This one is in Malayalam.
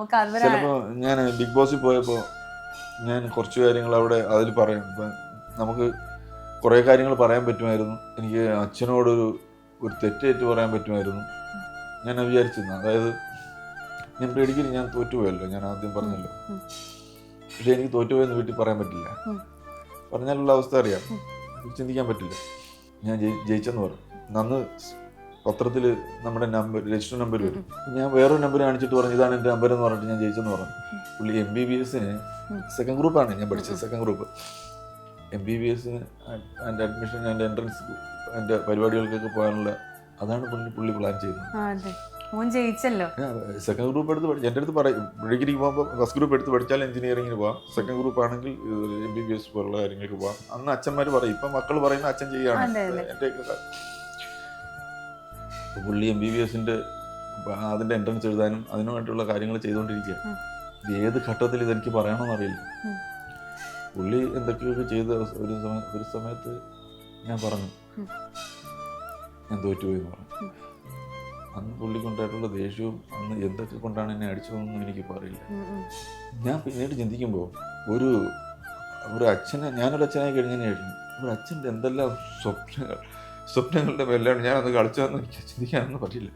ചിലപ്പോൾ ഞാൻ ബിഗ് ബോസിൽ പോയപ്പോ ഞാൻ കുറച്ച് കാര്യങ്ങൾ അവിടെ അതിൽ പറയും. നമുക്ക് കുറേ കാര്യങ്ങൾ പറയാൻ പറ്റുമായിരുന്നു. എനിക്ക് അച്ഛനോടൊരു ഒരു തെറ്റേറ്റ് പറയാൻ പറ്റുമായിരുന്നു. ഞാൻ വിചാരിച്ചിരുന്നു. അതായത് ഞാൻ പേടിക്കുന്നു ഞാൻ തോറ്റുപോയല്ലോ. ഞാൻ ആദ്യം പറഞ്ഞല്ലോ. പക്ഷെ എനിക്ക് തോറ്റുപോയെന്ന് വീട്ടിൽ പറയാൻ പറ്റില്ല. പറഞ്ഞാലുള്ള അവസ്ഥ അറിയാം. ചിന്തിക്കാൻ പറ്റില്ല. ഞാൻ ജയിച്ചെന്ന് പറഞ്ഞു. നന്ന് പത്രത്തിൽ നമ്മുടെ നമ്പർ രജിസ്റ്റർ നമ്പർ വരും. ഞാൻ വേറൊരു നമ്പർ കാണിച്ചിട്ട് പറഞ്ഞു ഇതാണ് എന്റെ നമ്പർ എന്ന് പറഞ്ഞിട്ട് ഞാൻ ജയിച്ചെന്ന് പറഞ്ഞു. പുള്ളി എം ബി ബി എസിന് സെക്കൻഡ് ഗ്രൂപ്പാണ് ഞാൻ പഠിച്ചത് second group M B B എസിന് എന്റെ അഡ്മിഷൻ എന്റെ എൻട്രൻസ് എന്റെ പരിപാടികൾക്കൊക്കെ പോകാനുള്ള അതാണ് പുള്ളി പുള്ളി പ്ലാൻ ചെയ്യുന്നത്. മോൻ ജയിച്ചല്ലോ. സെക്കൻഡ് ഗ്രൂപ്പ് എടുത്ത് പഠിച്ചു എന്റെ അടുത്ത് പറയും ഡിഗ്രിക്ക് പോകുമ്പോൾ ഫസ്റ്റ് ഗ്രൂപ്പ് എടുത്ത് പഠിച്ചാൽ എഞ്ചിനീയറിംഗിന് പോകാം സെക്കൻഡ് ഗ്രൂപ്പ് ആണെങ്കിൽ എം ബി ബി എസ് പോലുള്ള കാര്യങ്ങൾക്ക് പോകാം അന്ന് അച്ഛന്മാർ പറയും ഇപ്പം മക്കൾ പറയുന്ന അച്ഛൻ ചെയ്യാണ്. അതെ. എന്റെ പുള്ളി എം ബി ബി എസിന്റെ അതിന്റെ എൻട്രൻസ് എഴുതാനും അതിനുമായിട്ടുള്ള കാര്യങ്ങൾ ചെയ്തുകൊണ്ടിരിക്കുക ഇത് ഏത് ഘട്ടത്തിൽ ഇതെനിക്ക് പറയണമെന്നറിയില്ല അറിയില്ല. പുള്ളി എന്തൊക്കെയൊക്കെ ചെയ്ത ഒരു സമയ ഒരു സമയത്ത് ഞാൻ പറഞ്ഞു. ഞാൻ തോറ്റുപോയി എന്ന് പറഞ്ഞു. അന്ന് പുള്ളിക്കൊണ്ടായിട്ടുള്ള ദേഷ്യവും അന്ന് എന്തൊക്കെ കൊണ്ടാണ് എന്നെ അടിച്ചതെന്നും എനിക്ക് പറയില്ല. ഉം, ഉം. ഞാൻ പിന്നീട് ചിന്തിക്കുമ്പോൾ ഒരു ഒരു അച്ഛനെ ഞാനൊരു അച്ഛനായി കഴിഞ്ഞതിന് കഴിഞ്ഞു ഒരു അച്ഛന്റെ എന്തെല്ലാം സ്വപ്നങ്ങൾ സ്വപ്നങ്ങളുടെ പേരിലാണ് ഞാനത് കളിച്ചതെന്ന് എനിക്ക് ചിന്തിക്കാനൊന്നും പറ്റില്ല